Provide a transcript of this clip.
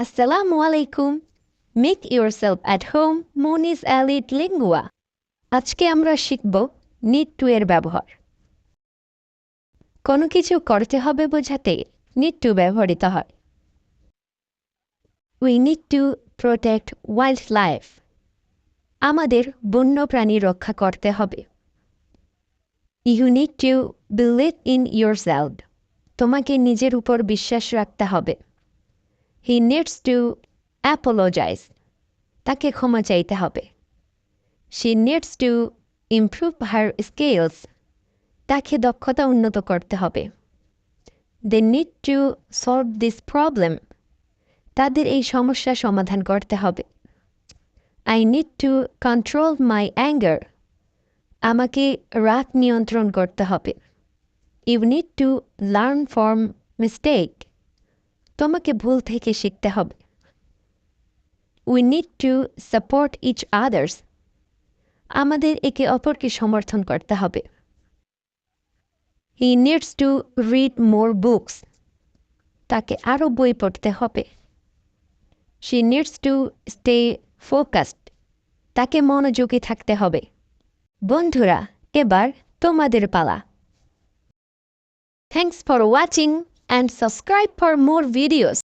Assalamu alaikum. Make yourself at home. Moni's Elite Lingua. আজকে আমরা শিখব নিড টু এর ব্যবহার কোনো কিছু করতে হবে বোঝাতে নিড টু ব্যবহৃত হয় we need to protect wildlife আমাদের বন্য প্রাণী রক্ষা করতে হবে you need to believe in yourself তোমাকে নিজের উপর বিশ্বাস রাখতে হবে হি নিডস টু অ্যাপোলোজাইজ তাকে ক্ষমা চাইতে হবে। She needs to improve her skills তাকে দক্ষতা উন্নত করতে হবে। They need to solve this problem তাদের এই সমস্যা সমাধান করতে হবে। I need to control my anger আমাকে রাগ নিয়ন্ত্রণ করতে হবে। You need to learn from mistake তোমাকে ভুল থেকে শিখতে হবে। We need to support each others আমাদের একে অপরকে সমর্থন করতে হবে। He needs to read more books তাকে আরও বই পড়তে হবে। She needs to stay focused তাকে মনোযোগী থাকতে হবে। বন্ধুরা, এবার তোমাদের পালা। Thanks for watching and subscribe for more videos